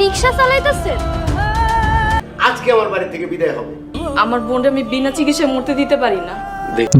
রিক্সা চালাইতেছেন আজকে আমার বাড়ি থেকে বিদায় হবে। আমার বোনটা আমি বিনা চিকিৎসায় মরতে দিতে পারি না।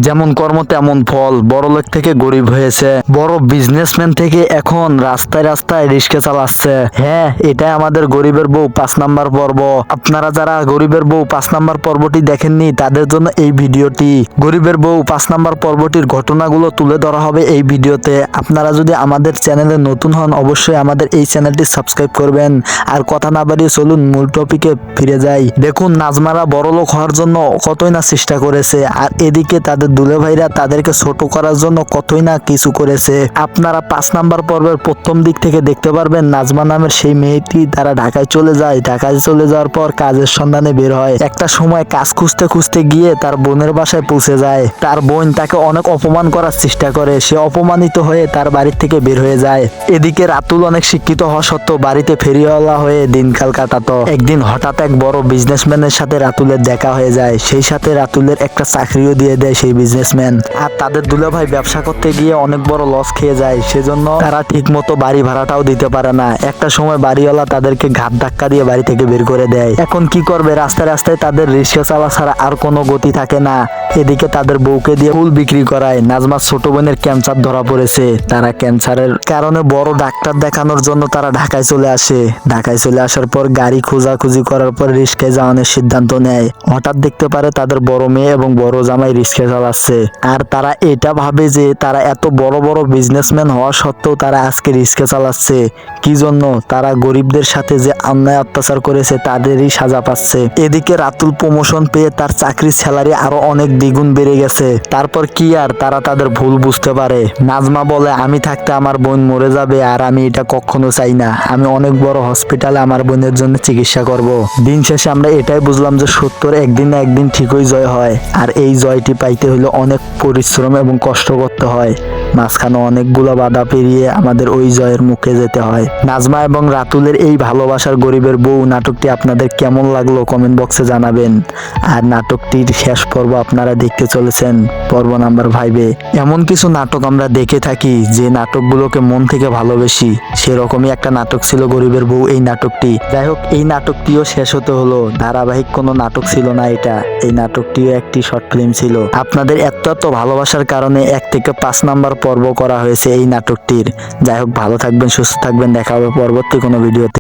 যেমন কর্ম তেমন ফল। বড় লোক থেকে গরিব হয়েছে। বড় বিজনেসম্যান থেকে এখন রাস্তায় রাস্তায় রিক্সা চালাচ্ছে। হ্যাঁ এটাই আমাদের গরিবের বউ, পাঁচ নাম্বার পর্ব। আপনারা যারা গরিবের বউ, পাঁচ নাম্বার পর্বটি দেখেননি, তাদের জন্য এই ভিডিওটি। গরিবের বউ, পাঁচ নাম্বার পর্বটির ঘটনাগুলো তুলে ধরা হবে এই ভিডিওতে। আপনারা যদি আমাদের চ্যানেলে নতুন হন, অবশ্যই আমাদের এই চ্যানেলটি সাবস্ক্রাইব করবেন। আর কথা না বাড়িয়ে চলুন, মূল টপিকে ফিরে যাই। দেখুন, নাজমারা বড়লোক হওয়ার জন্য কতই না চেষ্টা করেছে। আর এদিকে তাদের দুলে ভাইরা তাদেরকে ছোট করার জন্য কতই না কিছু করেছে। আপনারা পাঁচ নাম্বার পর্বের প্রথম দিক থেকে দেখতে পারবেন নাজমা নামের সেই মেয়েটি তারা ঢাকায় চলে যায়। ঢাকায় চলে যাওয়ার পর কাজের সন্ধানে বের হয়। একটা সময় কাজ খুঁজতে খুঁজতে গিয়ে তার বোনের বাসায় পৌঁছে যায়। তার বোন তাকে অনেক অপমান করার চেষ্টা করে। সে অপমানিত হয়ে তার বাড়ির থেকে বের হয়ে যায়। এদিকে রাতুল অনেক শিক্ষিত হওয়া সত্ত্বেও বাড়িতে ফেরিওয়ালা হয়ে দিনকাল কাটাতো। একদিন হঠাৎ এক বড় বিজনেসম্যানের সাথে রাতুলের দেখা হয়ে যায়। সেই সাথে রাতুলের একটা চাকরিও দিয়ে দেয়। সেই বিজনেসম্যান আর তাদের দুলাভাই ব্যবসা করতে গিয়ে অনেক বড় লস খেয়ে যায়, সেজন্য তারা ঠিক মতো বাড়ি ভাড়াটাও দিতে পারে না। একটা সময় বাড়িওয়ালা তাদেরকে ঘাত ধাক্কা দিয়ে বাড়ি থেকে বের করে দেয়। এখন কি করবে? রাস্তায় রাস্তায় তাদের রিক্সা চালা ছাড়া আর কোনো গতি থাকে না। এদিকে তাদের বউকে দিয়ে ফুল বিক্রি করায়। নাজমার ছোট বোনের ক্যান্সার ধরা পড়েছে। তারা ক্যান্সারের কারণে বড় ডাক্তার দেখানোর জন্য তারা ঢাকায় চলে আসে। ঢাকায় চলে আসার পর গাড়ি খোঁজাখুঁজি করার পর রিস্কায় যাওয়ানোর সিদ্ধান্ত নেয়। হঠাৎ দেখতে পারে তাদের বড় মেয়ে এবং বড় জামাই রিস্কা চালাচ্ছে আর তারা এটা ভাবে যে তারা এত বড় বড় বিজনেসম্যান হওয়া সত্ত্বেও তারা আজকে রিস্কে চালাচ্ছে। কি জন্য তারা গরিবদের সাথে যে অন্যায় অত্যাচার করেছে তাদেরই সাজা পাচ্ছে। এদিকে রাতুল প্রমোশন পেয়ে তার চাকরির স্যালারি আরও অনেক দ্বিগুণ বেড়ে গেছে। তারপর কি আর তারা তাদের ভুল বুঝতে পারে? নাজমা বলে, আমি থাকতে আমার বোন মরে যাবে আর আমি এটা কখনো চাই না। আমি অনেক বড় হসপিটালে আমার বোনের জন্য চিকিৎসা করব। দিন শেষে আমরা এটাই বুঝলাম যে সত্যর একদিন না একদিন ঠিকই জয় হয়। আর এই জয়টি পাইতে হলে অনেক পরিশ্রম এবং কষ্ট করতে হয়। মাঝখানে অনেকগুলো বাধা পেরিয়ে আমাদের ওই জয়ের মুখে যেতে হয়। নাজমা এবং রাতুলের এই ভালোবাসার গরিবের বউ নাটকটি আপনাদের কেমন লাগল কমেন্ট বক্সে জানাবেন। আর নাটকটির শেষ পর্ব আপনারা দেখতে চলেছেন পর্ব নাম্বার ফাইভে এমন কিছু নাটক আমরা দেখে থাকি যে নাটকগুলোকে মন থেকে ভালোবেসি। সেরকমই একটা নাটক ছিল গরিবের বউ এই নাটকটি। যাই হোক, এই নাটকটিও শেষ হতে হলো। ধারাবাহিক কোনো নাটক ছিল না এটা। এই নাটকটিও একটি শর্ট ফিল্ম ছিল। আপনাদের এত এত ভালোবাসার কারণে এক থেকে পাঁচ নাম্বার পর্ব করা হয়েছে এই নাটকটির। যাই হোক, ভালো থাকবেন, সুস্থ থাকবেন। দেখা হবে পরবর্তী কোনো ভিডিওতে।